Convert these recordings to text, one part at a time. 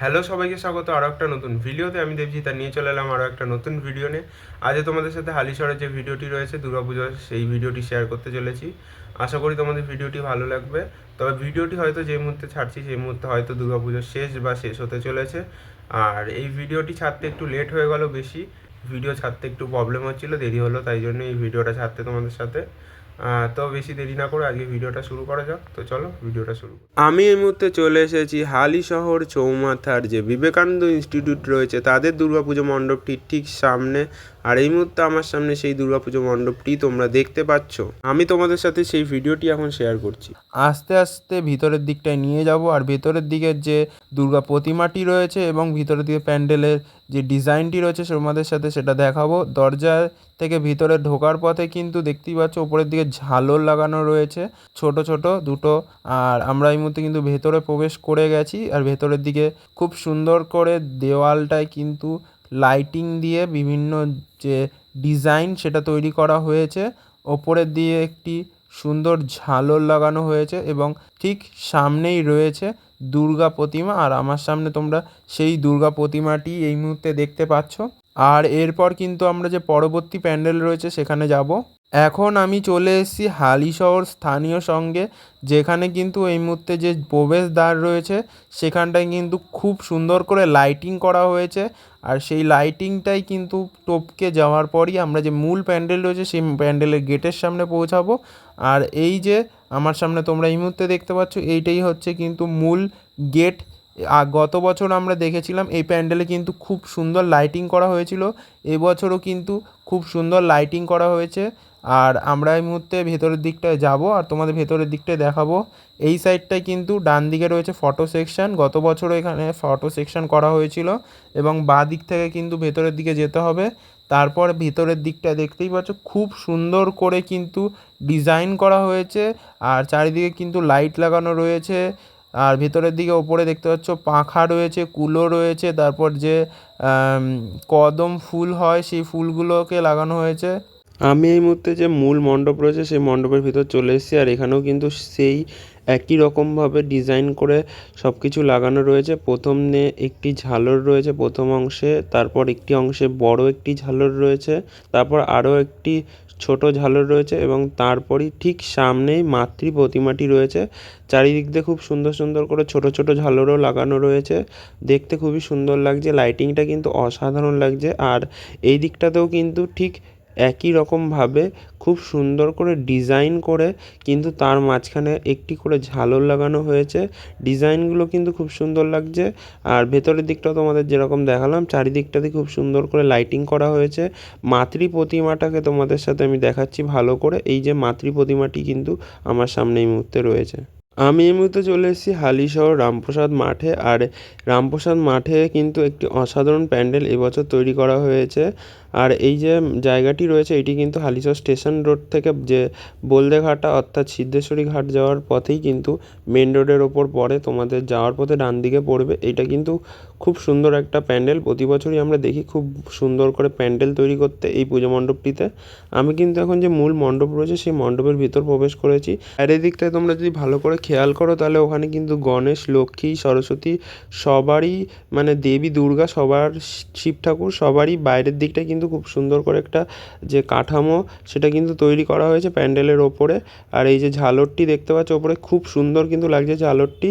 Hello সবাইকে স্বাগত আরও একটা নতুন ভিডিওতে। আমি দেবজিৎ আর নিয়ে চলে এলাম আরও একটা নতুন ভিডিও নিয়ে। আজ তোমাদের সাথে হালিশহরের যে ভিডিওটি রয়েছে দুর্গাপুজোর সেই ভিডিওটি শেয়ার করতে চলেছি। আশা করি তোমাদের ভিডিওটি ভালো লাগবে। তবে ভিডিওটি হয়তো যে মুহূর্তে ছাড়ছি, সেই মুহূর্তে হয়তো দুর্গাপুজোর শেষ বা শেষ হতে চলেছে। আর এই ভিডিওটি ছাড়তে একটু লেট হয়ে গেল বেশি। ভিডিও ছাড়তে একটু প্রবলেম হচ্ছিল, দেরি হলো, তাই জন্য এই ভিডিওটা ছাড়তে তোমাদের সাথে। তো বেশি দেরি না করে আজকে ভিডিওটা শুরু করা যাক তো চলো ভিডিওটা শুরু। আমি এই মুহূর্তে চলে এসেছি হালি শহর চৌমাথার যে বিবেকানন্দ ইনস্টিটিউট রয়েছে, তাদের দুর্গাপুজো মণ্ডপটির ঠিক সামনে আর এই মুহূর্তে আমার সামনে সেই দুর্গাপুজো মণ্ডপটি তোমরা দেখতে পাচ্ছ। আমি তোমাদের সাথে সেই ভিডিওটি এখন শেয়ার করছি। আস্তে আস্তে ভিতরের দিকটায় নিয়ে যাব আর ভেতরের দিকের যে দুর্গা প্রতিমাটি রয়েছে এবং ভিতরের দিকে প্যান্ডেলের যে ডিজাইনটি রয়েছে তোমাদের সাথে সেটা দেখাবো। দরজা থেকে ভিতরে ঢোকার পথে কিন্তু দেখতেই পাচ্ছ উপরের দিকে ঝালর লাগানো রয়েছে, ছোট ছোট দুটো। আর আমরা এই মুহূর্তে কিন্তু ভেতরে প্রবেশ করে গেছি আর ভেতরের দিকে খুব সুন্দর করে দেওয়ালটায় কিন্তু লাইটিং দিয়ে বিভিন্ন যে ডিজাইন সেটা তৈরি করা হয়েছে। ওপরের দিয়ে একটি সুন্দর ঝালর লাগানো হয়েছে এবং ঠিক সামনেই রয়েছে দুর্গা প্রতিমা। আর আমার সামনে তোমরা সেই দুর্গা প্রতিমাটি এই মুহূর্তে দেখতে পাচ্ছ। আর এরপর কিন্তু আমরা যে পরবর্তী প্যান্ডেল রয়েছে সেখানে যাব। এখন আমি চলে এসেছি হালিশহর স্থানীয় সঙ্গে, যেখানে কিন্তু এই মুহূর্তে যে প্রবেশদ্বার রয়েছে, সেখানটায় কিন্তু খুব সুন্দর করে লাইটিং করা হয়েছে। আর সেই লাইটিংটাই কিন্তু টপকে যাওয়ার পরই আমরা যে মূল প্যান্ডেল রয়েছে সেই প্যান্ডেলের গেটের সামনে পৌঁছাবো। আর এই যে আমার সামনে তোমরা এই মুহূর্তে দেখতে পাচ্ছ, এইটাই হচ্ছে কিন্তু মূল গেট। গত বছর আমরা দেখেছিলাম এই প্যান্ডেলে কিন্তু খুব সুন্দর লাইটিং করা হয়েছিল। এবছরও কিন্তু খুব সুন্দর লাইটিং করা হয়েছে। আর আমরা এই মুহূর্তে ভেতরের দিকটায় যাব আর তোমাদের ভেতরের দিকটায় দেখাবো। এই সাইডটায় কিন্তু ডান দিকে রয়েছে ফটো সেকশন গত বছর এখানে ফটো সেকশন করা হয়েছিল এবং বাঁ দিক থেকে কিন্তু ভেতরের দিকে যেতে হবে। তারপর ভেতরের দিকটা দেখতেই পাচ্ছ, খুব সুন্দর করে কিন্তু ডিজাইন করা হয়েছে আর চারিদিকে কিন্তু লাইট লাগানো রয়েছে। আর ভেতরের দিকে ওপরে দেখতে পাচ্ছ, পাখা রয়েছে, কুলো রয়েছে, তারপর যে কদম ফুল হয়, সেই ফুলগুলোকে লাগানো হয়েছে। আমি এই মুহূর্তে যে মূল মণ্ডপ রয়েছে, সেই মণ্ডপের ভিতর চলে এসেছি আর এখানেও কিন্তু সেই একই রকমভাবে ডিজাইন করে সব কিছু লাগানো রয়েছে। প্রথমে একটি ঝালর রয়েছে প্রথম অংশে, তারপর একটি অংশে বড় একটি ঝালর রয়েছে, তারপর আরও একটি ছোট ঝালর রয়েছে এবং তারপরই ঠিক সামনেই মাতৃ প্রতিমাটি রয়েছে। চারিদিক দিয়ে খুব সুন্দর সুন্দর করে ছোট ছোট ঝালরও লাগানো রয়েছে। দেখতে খুবই সুন্দর লাগছে লাইটিংটা কিন্তু অসাধারণ লাগছে আর এই দিকটাতেও কিন্তু ঠিক একই রকমভাবে খুব সুন্দর করে ডিজাইন করে কিন্তু তার মাঝখানে একটি করে ঝালর লাগানো হয়েছে। ডিজাইনগুলো কিন্তু খুব সুন্দর লাগছে। আর ভেতরের দিকটাও তোমাদের যেরকম দেখালাম, চারিদিকটাতে খুব সুন্দর করে লাইটিং করা হয়েছে। মাতৃ প্রতিমাটাকে তোমাদের সাথে আমি দেখাচ্ছি ভালো করে। এই যে মাতৃ প্রতিমাটি কিন্তু আমার সামনে এই মুহূর্তে রয়েছে। আমি এই মুহূর্তে চলে এসেছি হালিশহর রামপ্রসাদ মাঠে, আর রামপ্রসাদ মাঠে কিন্তু একটি অসাধারণ প্যান্ডেল এবছর তৈরি করা হয়েছে। আর এই যে জায়গাটি রয়েছে, এটি কিন্তু হালিশহর স্টেশন রোড থেকে যে বলদেঘাটা অর্থাৎ সিদ্ধেশ্বরী ঘাট যাওয়ার পথেই কিন্তু মেন রোডের ওপর পড়ে, তোমাদের যাওয়ার পথে ডান দিকে পড়বে। এটা কিন্তু খুব সুন্দর একটা প্যান্ডেল। প্রতি বছরই আমরা দেখি খুব সুন্দর করে প্যান্ডেল তৈরি করতে এই পুজো মণ্ডপটিতে। আমি কিন্তু এখন যে মূল মণ্ডপ রয়েছে, সেই মণ্ডপের ভিতর প্রবেশ করেছি। আর এই দিকটায় তোমরা যদি ভালো করে খেয়াল করো, তাহলে ওখানে কিন্তু গণেশ, লক্ষ্মী, সরস্বতী সবারই মানে দেবী, দুর্গা সবার শিব ঠাকুর সবারই বাইরের দিকটা কিন্তু খুব সুন্দর করে একটা যে কাঠামো সেটা কিন্তু তৈরি করা হয়েছে প্যান্ডেলের ওপরে। আর এই যে ঝালরটি দেখতে পাচ্ছ, ওপরে খুব সুন্দর কিন্তু লাগছে ঝালরটি।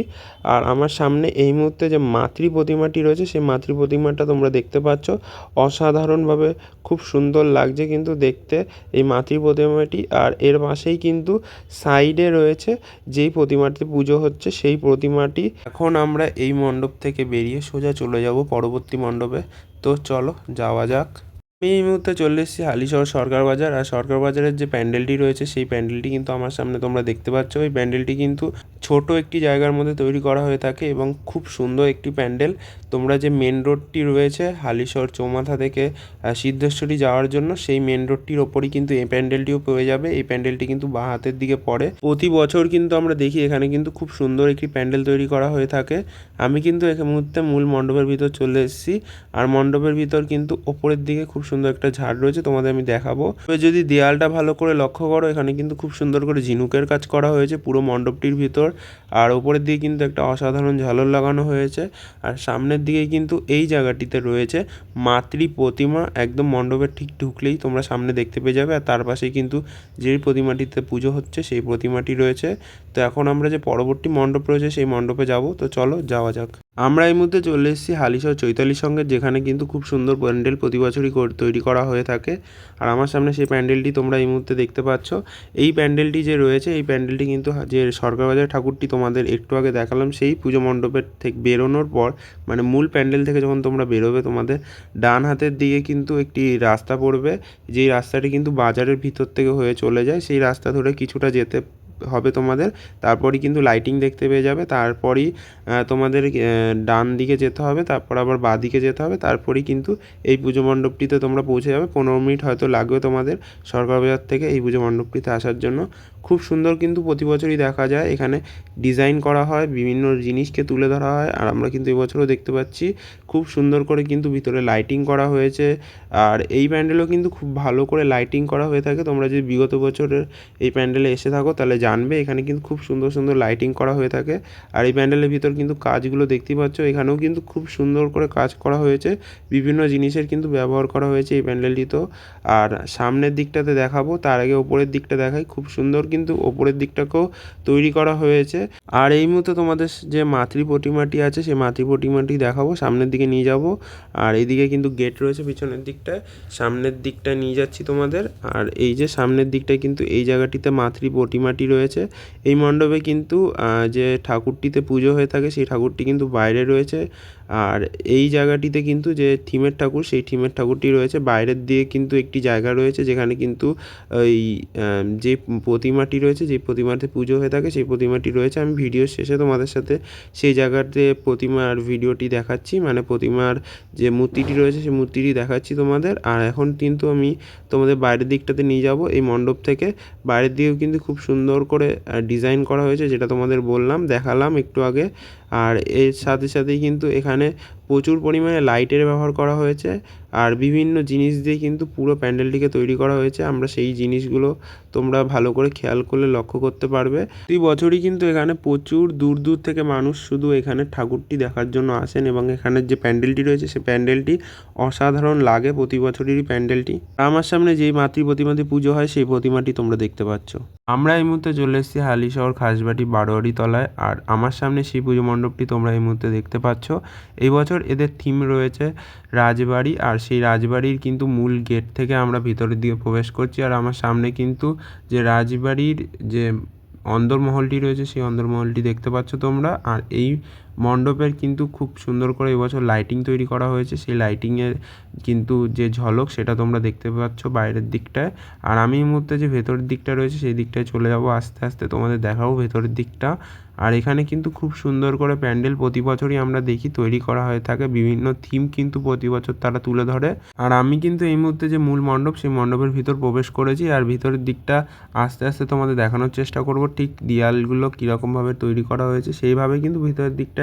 আর আমার সামনে এই মুহূর্তে যে মাতৃ প্রতিমাটি রয়েছে, সেই মাতৃ প্রতিমাটা তোমরা দেখতে পাচ্ছ। অসাধারণভাবে খুব সুন্দর লাগছে কিন্তু দেখতে এই মাতৃ প্রতিমাটি। আর এর পাশেই কিন্তু সাইডে রয়েছে যেই প্রতিমাটি পুজো হচ্ছে, সেই প্রতিমাটি। এখন আমরা এই মণ্ডপ থেকে বেরিয়ে সোজা চলে যাব পরবর্তী মণ্ডপে। তো চলো, যাওয়া যাক। এই মুহূর্তে চলে এসেছি হালিশহর সরকার বাজার আর সরকার বাজারের যে প্যান্ডেলটি রয়েছে, সেই প্যান্ডেলটি কিন্তু আমার সামনে তোমরা দেখতে পাচ্ছ। এই প্যান্ডেলটি কিন্তু ছোট একটি জায়গার মধ্যে তৈরি করা হয়ে থাকে এবং খুব সুন্দর একটি প্যান্ডেল। তোমরা যে মেন রোডটি রয়েছে, হালিশহর চৌমাথা থেকে সিদ্ধেশ্বরী যাওয়ার জন্য, সেই মেন রোডটির ওপরই কিন্তু এই প্যান্ডেলটিও পেয়ে যাবে। এই প্যান্ডেলটি কিন্তু বাঁ হাতের দিকে পড়ে। প্রতি বছর কিন্তু আমরা দেখি এখানে কিন্তু খুব সুন্দর একটি প্যান্ডেল তৈরি করা হয়ে থাকে। আমি কিন্তু এই মুহূর্তে মূল মণ্ডপের ভিতর চলে এসেছি। আর মণ্ডপের ভিতর কিন্তু ওপরের দিকে খুব সুন্দর একটা ঝাড় রয়েছে, তোমাদের আমি দেখাবো। তবে যদি দেয়ালটা ভালো করে লক্ষ্য করো, এখানে কিন্তু খুব সুন্দর করে ঝিনুকের কাজ করা হয়েছে পুরো মণ্ডপটির ভিতর। আর ওপরের দিকে কিন্তু একটা অসাধারণ ঝালর লাগানো হয়েছে। আর সামনের দিকে কিন্তু এই জায়গাটিতে রয়েছে মাতৃ প্রতিমা। একদম মণ্ডপের ঠিক ঢুকলেই তোমরা সামনে দেখতে পেয়ে যাবে। আর তার পাশেই কিন্তু যেই প্রতিমাটিতে পুজো হচ্ছে, সেই প্রতিমাটি রয়েছে। তো এখন আমরা যে পরবর্তী মণ্ডপ রয়েছে, সেই মণ্ডপে যাব। তো চলো, যাওয়া যাক। আমরা এই মুহূর্তে চলে এসেছি হালিশহর চৈতালি সঙ্গে যেখানে কিন্তু খুব সুন্দর প্যান্ডেল প্রতি বছরই কর- তৈরি করা হয়ে থাকে। আর আমার সামনে সেই প্যান্ডেলটি তোমরা এই মুহূর্তে দেখতে পাচ্ছ। এই প্যান্ডেলটি যে রয়েছে, এই প্যান্ডেলটি কিন্তু যে সরকার বাজার ঠাকুরটি তোমাদের একটু আগে দেখালাম, সেই পুজো মণ্ডপের থেকে বেরোনোর পর মানে মূল প্যান্ডেল থেকে যখন তোমরা বেরোবে, তোমাদের ডান হাতের দিকে কিন্তু একটি রাস্তা পড়বে। যেই রাস্তাটি কিন্তু বাজারের ভিতর থেকে হয়ে চলে যায়, সেই রাস্তা ধরে কিছুটা যেতে হবে তোমাদের। তারপরই কিন্তু লাইটিং দেখতে পেয়ে যাবে। তারপরই তোমাদের ডান দিকে যেতে হবে, তারপর আবার বাঁ দিকে যেতে হবে। তারপরই কিন্তু এই পুজো মণ্ডপটিতে তোমরা পৌঁছে যাবে। পনেরো মিনিট হয়তো লাগবে তোমাদের সরকার বাজার থেকে এই পুজো মণ্ডপটিতে আসার জন্য। খুব সুন্দর কিন্তু প্রতি বছরই দেখা যায়। এখানে ডিজাইন করা হয়, বিভিন্ন জিনিসকে তুলে ধরা হয় আর আমরা কিন্তু এবছরও দেখতে পাচ্ছি। খুব সুন্দর করে কিন্তু ভিতরে লাইটিং করা হয়েছে আর এই প্যান্ডেলও কিন্তু খুব ভালো করে লাইটিং করা হয়ে থাকে। তোমরা যদি বিগত বছরের এই প্যান্ডেলে এসে থাকো তাহলে জানবে এখানে কিন্তু খুব সুন্দর সুন্দর লাইটিং করা হয়ে থাকে আর এই প্যান্ডেলের ভিতর কিন্তু কাজগুলো দেখতেই পাচ্ছ। এখানেও কিন্তু খুব সুন্দর করে কাজ করা হয়েছে। বিভিন্ন জিনিসের কিন্তু ব্যবহার করা হয়েছে এই প্যান্ডেলটিতেও। আর সামনের দিকটাতে দেখাবো, তার আগে ওপরের দিকটা দেখাই। খুব সুন্দর কিন্তু ওপরের দিকটাকেও তৈরি করা হয়েছে। আর এই মুহূর্তে তোমাদের যে মাতৃ প্রতিমাটি আছে, সেই মাতৃ প্রতিমাটি দেখাবো, সামনের দিকে নিয়ে যাব। আর এইদিকে কিন্তু গেট রয়েছে পিছনের দিকটায়। সামনের দিকটা নিয়ে যাচ্ছি তোমাদের। আর এই যে সামনের দিকটায় কিন্তু এই জায়গাটিতে মাতৃ প্রতিমাটি রয়েছে। এই মণ্ডপে কিন্তু যে ঠাকুরটিতে পুজো হয়ে থাকে, সেই ঠাকুরটি কিন্তু বাইরে রয়েছে। আর এই জায়গাটিতে কিন্তু যে থিমের ঠাকুর, সেই থিমের ঠাকুরটি রয়েছে। বাইরের দিয়ে কিন্তু একটি জায়গা রয়েছে যেখানে কিন্তু ওই যে প্রতিমাটি রয়েছে, যে প্রতিমাতে পুজো হয়ে থাকে, সেই প্রতিমাটি রয়েছে। আমি ভিডিও শেষে তোমাদের সাথে সেই জায়গাতে প্রতিমার ভিডিওটি দেখাচ্ছি। মানে প্রতিমার যে মূর্তিটি রয়েছে, সেই মূর্তিটি দেখাচ্ছি তোমাদের। আর এখন কিন্তু আমি তোমাদের বাইরের দিকটাতে নিয়ে যাব। এই মণ্ডপ থেকে বাইরের দিকেও কিন্তু খুব সুন্দর করে ডিজাইন করা হয়েছে, যেটা তোমাদের বললাম, দেখালাম একটু আগে। আর এর সাথে সাথেই কিন্তু এখানে প্রচুর পরিমাণে লাইটের ব্যবহার করা হয়েছে। আর বিভিন্ন জিনিস দিয়ে কিন্তু পুরো প্যান্ডেলটিকে তৈরি করা হয়েছে। আমরা সেই জিনিসগুলো তোমরা ভালো করে খেয়াল করলে লক্ষ্য করতে পারবে। প্রতি বছরই কিন্তু এখানে প্রচুর দূর দূর থেকে মানুষ শুধু এখানে ঠাকুরটি দেখার জন্য আসেন এবং এখানের যে প্যান্ডেলটি রয়েছে সেই প্যান্ডেলটি অসাধারণ লাগে প্রতি বছরেরই প্যান্ডেলটি আমার সামনে যেই মাতৃ প্রতিমাতে পুজো হয়, সেই প্রতিমাটি তোমরা দেখতে পাচ্ছ। আমরা এই মুহূর্তে চলে এসেছি হালিশহর খাসবাটি বারোয়ারি তলায়। আর আমার সামনে সেই পুজো মণ্ডপটি তোমরা এই মুহূর্তে দেখতে পাচ্ছ। এই বছর এদের থিম রয়েছে রাজবাড়ি, আর সেই রাজবাড়ির কিন্তু মূল গেট থেকে আমরা ভিতরের দিকে প্রবেশ করছি। আর আমার সামনে কিন্তু যে রাজবাড়ির যে অন্দরমহলটি রয়েছে, সেই অন্দরমহলটি দেখতে পাচ্ছ তোমরা। আর এই মণ্ডপের কিন্তু খুব সুন্দর করে এবছর লাইটিং তৈরি করা হয়েছে। সেই লাইটিংয়ের কিন্তু যে ঝলক সেটা তোমরা দেখতে পাচ্ছ বাইরের দিকটায়। আর আমি এই মুহূর্তে যে ভেতরের দিকটা রয়েছে সেই দিকটায় চলে যাব আস্তে আস্তে। তোমাদের দেখাবো ভেতরের দিকটা। আর এখানে কিন্তু খুব সুন্দর করে প্যান্ডেল প্রতি বছরই আমরা দেখি তৈরি করা হয়ে থাকে। বিভিন্ন থিম কিন্তু প্রতি বছর তারা তুলে ধরে। আর আমি কিন্তু এই মুহূর্তে যে মূল মণ্ডপ সেই মণ্ডপের ভিতর প্রবেশ করেছি। আর ভিতরের দিকটা আস্তে আস্তে তোমাদের দেখানোর চেষ্টা করব। ঠিক দেয়ালগুলো কীরকমভাবে তৈরি করা হয়েছে সেইভাবে কিন্তু ভিতরের দিকটায়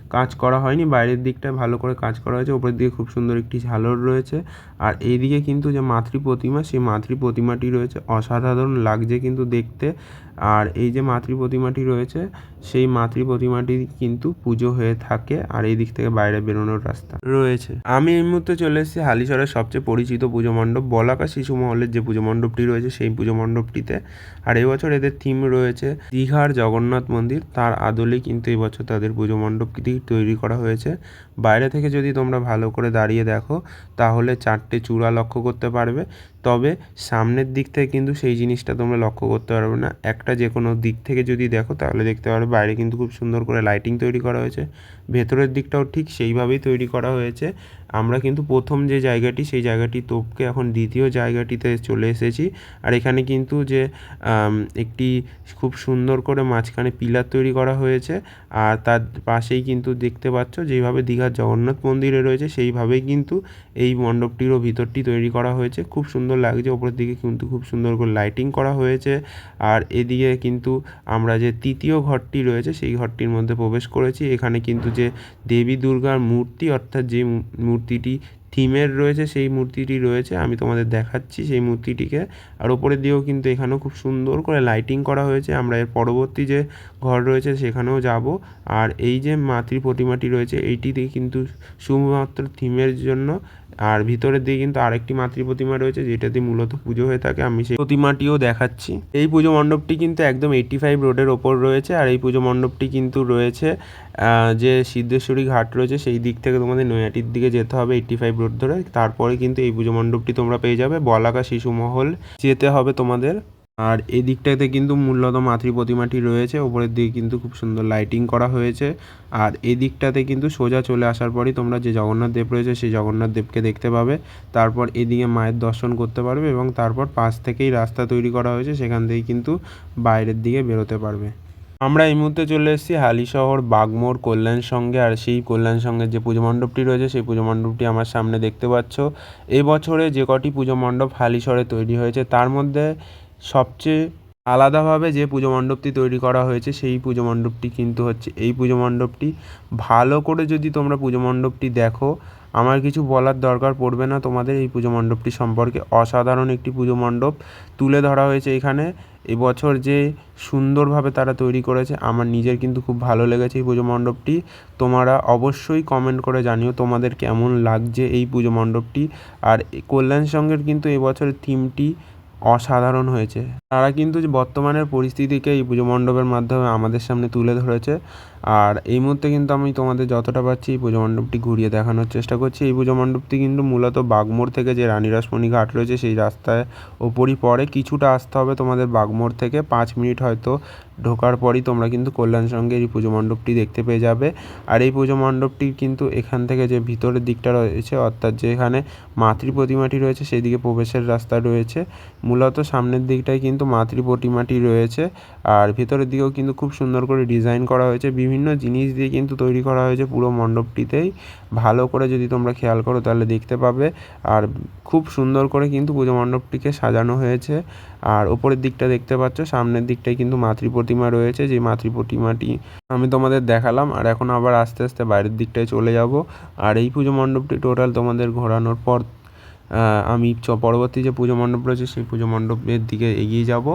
কাজ করা হয়নি, বাইরের দিকটায় ভালো করে কাজ করা হয়েছে ওপরের দিকে খুব সুন্দর একটি ঝালর রয়েছে। আর এইদিকে কিন্তু যে মাতৃ প্রতিমা, সেই মাতৃ প্রতিমাটি রয়েছে অসাধারণ লাগছে কিন্তু দেখতে। আর এই যে মাতৃ প্রতিমাটি রয়েছে, সেই মাতৃ প্রতিমাটি কিন্তু পুজো হয়ে থাকে আর এই দিক থেকে বাইরে বেরোনোর রাস্তা রয়েছে। আমি এই মুহূর্তে চলে এসেছি হালিশহরের সবচেয়ে পরিচিত পুজো মণ্ডপ, বলাকা শিশু মহলের যে পুজো মণ্ডপটি রয়েছে, সেই পুজো মণ্ডপটিতে। আর এবছর এদের থিম রয়েছে দীঘার জগন্নাথ মন্দির, তার আদলেই কিন্তু এবছর তাদের পুজো মণ্ডপটি তৈরি করা হয়েছে। বাইরে থেকে যদি তোমরা ভালো করে দাঁড়িয়ে দেখো, তাহলে চারটে চূড়া লক্ষ্য করতে পারবে। তবে সামনের দিক থেকে কিন্তু সেই জিনিসটা তোমরা লক্ষ্য করতে পারবে না। একটা যে কোনো দিক থেকে যদি দেখো, তাহলে দেখতে পারবে বাইরে কিন্তু খুব সুন্দর করে লাইটিং তৈরি করা হয়েছে। ভেতরের দিকটাও ঠিক সেইভাবেই তৈরি করা হয়েছে। আমরা কিন্তু প্রথম যে জায়গাটি, সেই জায়গাটি তোপকে এখন দ্বিতীয় জায়গাটিতে চলে এসেছি। আর এখানে কিন্তু যে একটি খুব সুন্দর করে মাঝখানে পিলার তৈরি করা হয়েছে। আর তার পাশেই কিন্তু দেখতে পাচ্ছ যেভাবে দীঘার জগন্নাথ মন্দিরে রয়েছে, সেইভাবেই কিন্তু এই মণ্ডপটিরও ভিতরটি তৈরি করা হয়েছে। খুব সুন্দর লাগছে ওপরের দিকে কিন্তু খুব সুন্দর করে লাইটিং করা হয়েছে। আর এদিকে কিন্তু আমরা যে তৃতীয় ঘরটি রয়েছে, সেই ঘরটির মধ্যে প্রবেশ করেছি। এখানে কিন্তু যে দেবী দুর্গার মূর্তি, অর্থাৎ যে মূর্তিটি থিমের রয়েছে, সেই মূর্তিটি রয়েছে। আমি তোমাদের দেখাচ্ছি সেই মূর্তিটিকে। আর ওপরের দিকেও কিন্তু এখানেও খুব সুন্দর করে লাইটিং করা হয়েছে। আমরা এর পরবর্তী যে ঘর রয়েছে, সেখানেও যাব। আর এই যে মাতৃ প্রতিমাটি রয়েছে, এইটিতে কিন্তু শুধুমাত্র থিমের জন্য আর ভিতরের দিকে কিন্তু আরেকটি মাতৃ প্রতিমা রয়েছে, যেটাতে মূলত পুজো হয়ে থাকে। আমি সেই প্রতিমাটিও দেখাচ্ছি। এই পুজো মণ্ডপটি কিন্তু একদম এইটটি ফাইভ রোডের ওপর রয়েছে, আর এই পুজো মণ্ডপটি কিন্তু রয়েছে যে সিদ্ধেশ্বরী ঘাট রয়েছে, সেই দিক থেকে তোমাদের নৈয়াটির দিকে যেতে হবে এইটি ফাইভ রোড ধরে। তারপরে কিন্তু এই পুজো মণ্ডপটি তোমরা পেয়ে যাবে, বলাকা শিশু মহল যেতে হবে তোমাদের। আর এই দিকটাতে কিন্তু মূলত মাতৃ প্রতিমাটি রয়েছে। ওপরের দিকে কিন্তু খুব সুন্দর লাইটিং করা হয়েছে। আর এই দিকটাতে কিন্তু সোজা চলে আসার পরই তোমরা যে জগন্নাথ দেব রয়েছে, সেই জগন্নাথ দেবকে দেখতে পাবে। তারপর এদিকে মায়ের দর্শন করতে পারবে এবং তারপর পাশ থেকেই রাস্তা তৈরি করা হয়েছে। সেখান থেকেই কিন্তু বাইরের দিকে বেরোতে পারবে। আমরা এই মুহূর্তে চলে এসেছি হালিশহর বাগমোড় কল্যাণ সঙ্গে। আর সেই কল্যাণ সঙ্গের যে পুজো মণ্ডপটি রয়েছে, সেই পুজো মণ্ডপটি আমার সামনে দেখতে পাচ্ছ। এবছরে যে কটি পুজো মণ্ডপ হালিশহরে তৈরি হয়েছে, তার মধ্যে সবচেয়ে আলাদাভাবে যে পুজো মণ্ডপটি তৈরি করা হয়েছে, সেই পুজো মণ্ডপটি কিন্তু হচ্ছে, এই পুজো মণ্ডপটি ভালো করে যদি তোমরা পুজো মণ্ডপটি দেখো, আমার কিছু বলার দরকার পড়বে না। তোমাদের এই পুজো মণ্ডপটি সম্পর্কে অসাধারণ একটি পুজো মণ্ডপ তুলে ধরা হয়েছে এখানে। এবছর যে সুন্দরভাবে তারা তৈরি করেছে, আমার নিজের কিন্তু খুব ভালো লেগেছে এই পুজো মণ্ডপটি। তোমরা অবশ্যই কমেন্ট করে জানিও তোমাদের কেমন লাগছে এই পুজো মণ্ডপটি। আর কল্যাণ সঙ্গের কিন্তু এবছরের থিমটি অসাধারণ হয়েছে। তারা কিন্তু বর্তমানের পরিস্থিতিকে এই পুজো মণ্ডপের মাধ্যমে আমাদের সামনে তুলে ধরেছে আর এই মুহূর্তে কিন্তু আমি তোমাদের যতটা পারছি এই পুজো মণ্ডপটি ঘুরিয়ে দেখানোর চেষ্টা করছি। এই পুজো মণ্ডপটি কিন্তু মূলত বাগমোড় থেকে যে রানী রাসমণি ঘাট রয়েছে, সেই রাস্তায় ওপরই পরে কিছুটা আসতে হবে তোমাদের বাগমোড় থেকে। পাঁচ মিনিট হয়তো ঢোকার পরই তোমরা কিন্তু কল্যাণ সঙ্গে এই পুজো মণ্ডপটি দেখতে পেয়ে যাবে। আর এই পুজো মণ্ডপটির কিন্তু এখান থেকে যে ভিতরের দিকটা রয়েছে, অর্থাৎ যেখানে মাতৃ প্রতিমাটি রয়েছে সেই দিকে প্রবেশের রাস্তা রয়েছে। মূলত সামনের দিকটায় কিন্তু মাতৃ প্রতিমাটি রয়েছে। আর ভিতরের দিকেও কিন্তু খুব সুন্দর করে ডিজাইন করা হয়েছে। বিভিন্ন জিনিস দিয়ে কিন্তু তৈরি করা হয়েছে পুরো মণ্ডপটিতেই। ভালো করে যদি তোমরা খেয়াল করো তাহলে দেখতে পাবে। আর খুব সুন্দর করে কিন্তু পুজো মণ্ডপটিকে সাজানো হয়েছে। আর ওপরের দিকটা দেখতে পাচ্ছ, সামনের দিকটায় কিন্তু মাতৃ প্রতিমা রয়েছে। যে মাতৃ প্রতিমাটি আমি তোমাদের দেখালাম। আর এখন আবার আস্তে আস্তে বাইরের দিকটায় চলে যাব। আর এই পুজো মণ্ডপটি টোটাল তোমাদের ঘোরানোর পর আমি পরবর্তী যে পুজো মণ্ডপ রয়েছে, সেই পুজো মণ্ডপের দিকে এগিয়ে যাব।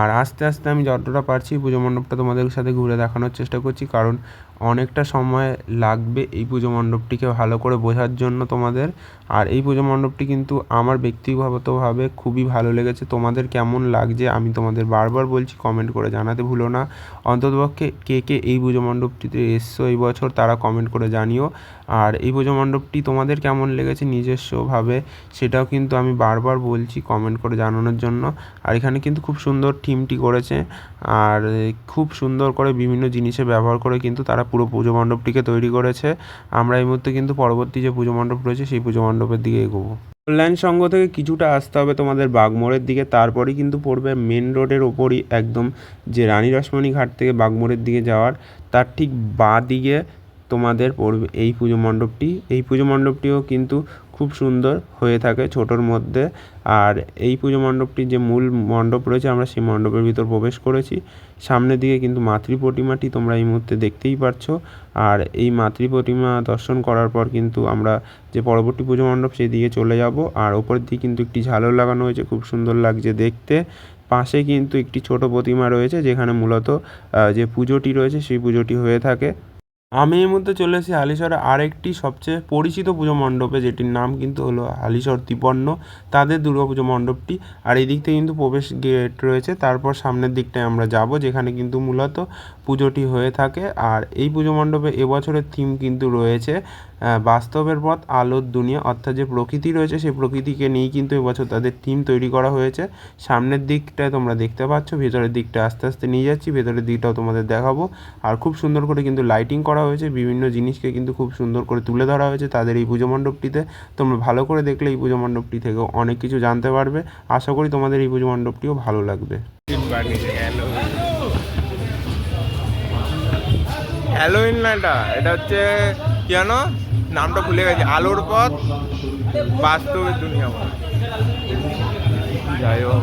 আর আস্তে আস্তে আমি যতটা পারছি পুজো মণ্ডপটা তোমাদের সাথে ঘুরে দেখানোর চেষ্টা করছি, কারণ অনেকটা সময় লাগবে এই পুজো মণ্ডপটিকে ভালো করে বোঝার জন্য তোমাদের। আর এই পুজো মণ্ডপটি কিন্তু আমার ব্যক্তিগতভাবে খুবই ভালো লেগেছে। তোমাদের কেমন লাগছে আমি তোমাদের বারবার বলছি কমেন্ট করে জানাতে ভুলো না। অন্ততপক্ষে কে কে এই পুজো মণ্ডপটিতে এসছো এই বছর তারা কমেন্ট করে জানিও। আর এই পুজো মণ্ডপটি তোমাদের কেমন লেগেছে নিজস্বভাবে সেটাও কিন্তু আমি বারবার বলছি কমেন্ট করে জানানোর জন্য। আর এখানে কিন্তু খুব সুন্দর থিমটি করেছে। আর খুব সুন্দর করে বিভিন্ন জিনিসে ব্যবহার করে কিন্তু তারা পুরো পুজো মণ্ডপটিকে তৈরি করেছে। আমরা এই মুহূর্তে কিন্তু পরবর্তী যে পুজো মণ্ডপ রয়েছে, সেই পুজো মণ্ডপের দিকে এগোবো। কল্যাণ সংঘ থেকে কিছুটা আসতে হবে তোমাদের বাগমোড়ের দিকে, তারপরেই কিন্তু পড়বে মেন রোডের ওপরই একদম যে রানী রসমণি ঘাট থেকে বাগমোড়ের দিকে যাওয়ার। তার ঠিক বাঁ দিকে তোমাদের পড়বে এই পুজো মণ্ডপটি। এই পুজো মণ্ডপটিও কিন্তু খুব সুন্দর হয়ে থাকে ছোটোর মধ্যে। আর এই পুজো মণ্ডপটির যে মূল মণ্ডপ রয়েছে, আমরা সেই মণ্ডপের ভিতর প্রবেশ করেছি। সামনের দিকে কিন্তু মাতৃ প্রতিমাটি তোমরা এই মুহূর্তে দেখতেই পারছ। আর এই মাতৃ প্রতিমা দর্শন করার পর কিন্তু আমরা যে পরবর্তী পুজো মণ্ডপ, সেই দিকে চলে যাব। আর ওপরের দিকে কিন্তু একটি ঝালর লাগানো হয়েছে, খুব সুন্দর লাগছে দেখতে। পাশে কিন্তু একটি ছোট প্রতিমা রয়েছে, যেখানে মূলত যে পুজোটি রয়েছে, সেই পুজোটি হয়ে থাকে। আমি এই মুহূর্তে চলে এসেছি হালিশহরে আরেকটি সবচেয়ে পরিচিত পুজো মণ্ডপে, যেটির নাম কিন্তু হলো হালিশহর তিপন্ন, তাদের দুর্গাপুজো মণ্ডপটি। আর এই দিক থেকে কিন্তু প্রবেশ গেট রয়েছে, তারপর সামনের দিকটায় আমরা যাব, যেখানে কিন্তু মূলত পুজোটি হয়ে থাকে। আর এই পুজো মণ্ডপে এবছরের থিম কিন্তু রয়েছে বাস্তবের পথ, আলোর দুনিয়া, অর্থাৎ যে প্রকৃতি রয়েছে, সেই প্রকৃতিকে নিয়েই কিন্তু এবছর তাদের থিম তৈরি করা হয়েছে। সামনের দিকটায় তোমরা দেখতে পাচ্ছ, ভেতরের দিকটা আস্তে আস্তে নিয়ে যাচ্ছি, ভেতরের দিকটাও তোমাদের দেখাবো। আর খুব সুন্দর করে কিন্তু লাইটিং করা হয়েছে, বিভিন্ন জিনিসকে কিন্তু খুব সুন্দর করে তুলে ধরা হয়েছে তাদের এই পুজো মণ্ডপটিতে। তোমরা ভালো করে দেখলে এই পুজো মণ্ডপটি থেকেও অনেক কিছু জানতে পারবে। আশা করি তোমাদের এই পুজো মণ্ডপটিও ভালো লাগবে। হ্যালোইন না এটা এটা হচ্ছে কি জানো? নামটা ভুলে গেছি। আলোর পথ বাস্তবের দুনিয়া যাই হোক।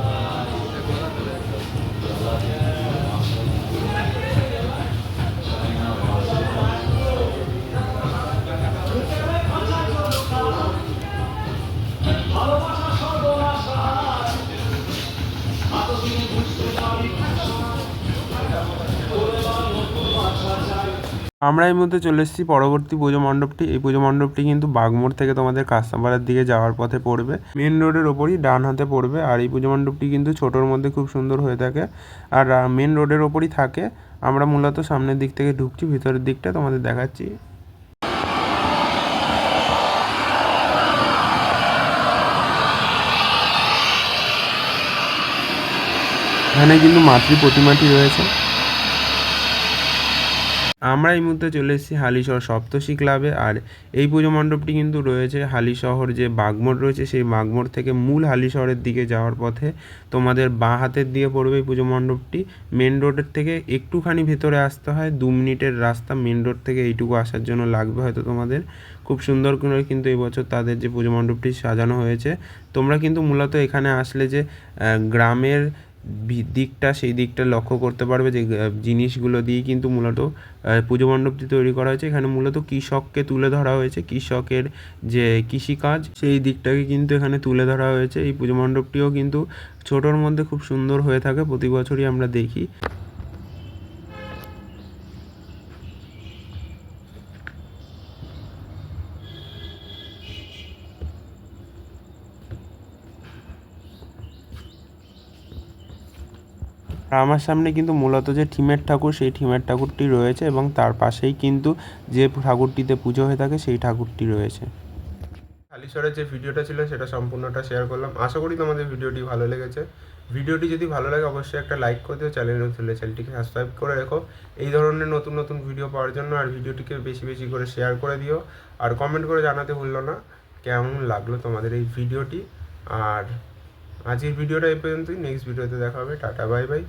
আমরা এই মধ্যে চলে এসেছি পরবর্তী পুজো মণ্ডপটি। এই পুজো মণ্ডপটি কিন্তু বাগমোড় থেকে তোমাদের কাস্তাপাড়ার দিকে যাওয়ার পথে পড়বে। মেন রোডের ওপরই ডান হাতে পড়বে। আর এই পুজো মণ্ডপটি কিন্তু ছোটোর মধ্যে খুব সুন্দর হয়ে থাকে। আর মেন রোডের ওপরই থাকে। আমরা মূলত সামনের দিক থেকে ঢুকছি, ভিতরের দিকটা তোমাদের দেখাচ্ছি। এখানে কিন্তু মাতৃ প্রতিমাটি রয়েছে। আমরা এই মুহূর্তে চলে এসেছি হালিশহর সপ্তশী ক্লাবে আর এই পুজো মণ্ডপটি কিন্তু রয়েছে হালিশহর যে বাগমোড় রয়েছে সেই বাগমোড় থেকে মূল হালিশহরের দিকে যাওয়ার পথে তোমাদের বাঁ হাতের দিয়ে পড়বে এই পুজো মণ্ডপটি। মেন রোডের থেকে একটুখানি ভেতরে আসতে হয়, দু মিনিটের রাস্তা মেন রোড থেকে এইটুকু আসার জন্য লাগবে হয়তো তোমাদের। খুব সুন্দর করে কিন্তু এবছর তাদের যে পুজো মণ্ডপটি সাজানো হয়েছে। তোমরা কিন্তু মূলত এখানে আসলে যে গ্রামের দিকটা, সেই দিকটা লক্ষ্য করতে পারবে যে জিনিসগুলো দিয়ে কিন্তু মূলত পুজো মণ্ডপটি তৈরি করা হয়েছে। এখানে মূলত কৃষককে তুলে ধরা হয়েছে। কৃষকের যে কৃষিকাজ, সেই দিকটাকে কিন্তু এখানে তুলে ধরা হয়েছে। এই পুজো মণ্ডপটিও কিন্তু ছোটোর মধ্যে খুব সুন্দর হয়ে থাকে। প্রতি বছরই আমরা দেখি। আর আমার সামনে কিন্তু মূলত যে থিমের ঠাকুর, সেই ঠিমের ঠাকুরটি রয়েছে এবং তার পাশেই কিন্তু যে ঠাকুরটিতে পুজো হয়ে থাকে, সেই ঠাকুরটি রয়েছে। হালিশরের যে ভিডিওটা ছিল, সেটা সম্পূর্ণটা শেয়ার করলাম। আশা করি তোমাদের ভিডিওটি ভালো লেগেছে। ভিডিওটি যদি ভালো লাগে, অবশ্যই একটা লাইক করে দিও। চ্যানেল হলে চ্যানেলটিকে সাবস্ক্রাইব করে রেখো। এই ধরনের নতুন নতুন ভিডিও পাওয়ার জন্য আর ভিডিওটিকে বেশি বেশি করে শেয়ার করে দিও। আর কমেন্ট করে জানাতে ভুললো না। কেমন লাগল তোমাদের এই ভিডিওটি? আর আজকের ভিডিওটা এই পর্যন্তই। নেক্সট ভিডিওতে দেখা হবে। Tata bye bye